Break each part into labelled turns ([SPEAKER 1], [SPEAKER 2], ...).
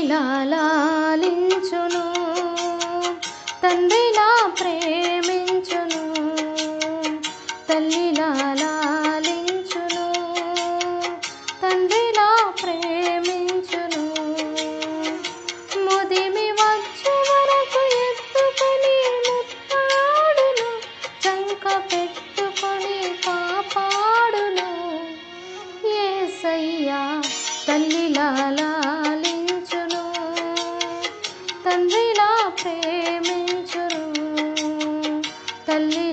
[SPEAKER 1] తల్లిలా లాలించును తండ్రిలా ప్రేమించును. తల్లిలా లాలించును తండ్రిలా ప్రేమించును. ముదిమి వచ్చు వరకు ఎత్తుకొని ముత్తాడును. చంక పెట్టుకొని కాపాడును. ఏసయ్యా తల్లిలా లాలించును ತಲ್ಲಿ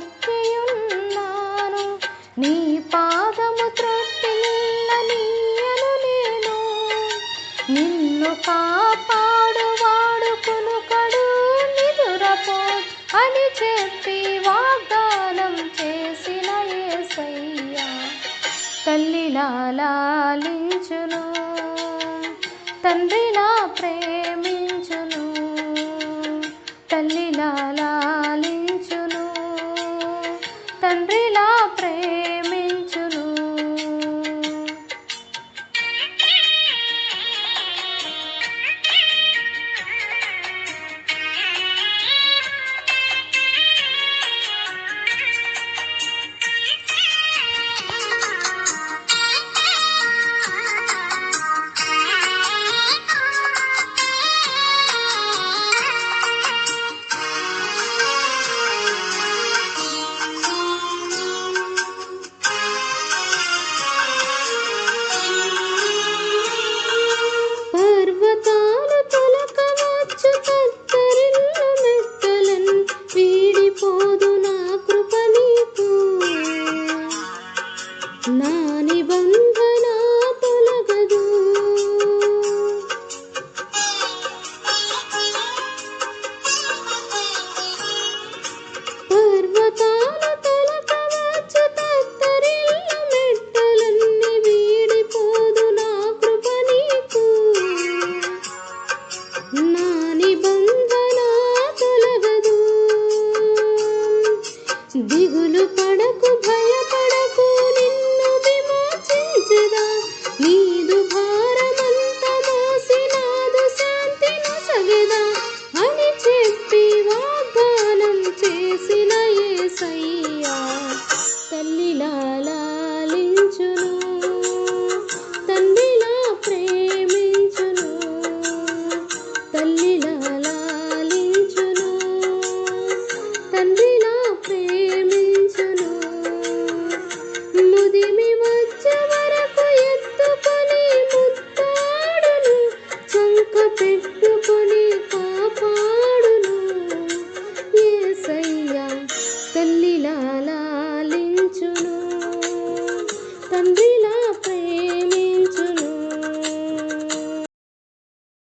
[SPEAKER 1] నిన్ను నీ పాదము త్రొట్టిల్ల నీయను నేను. నిన్ను కాపాడు వాడుకును కడు నిదురపో అని చెప్పి వాగ్దానం చేసిన యేసయ్యా తల్లిలా లాలించును తండ్రిలా ప్రేమించును. తల్లిలా లాలించును తండ్రిలా ప్రేమించును చేసిన ఏ సయ్యా తల్లిలాలా la la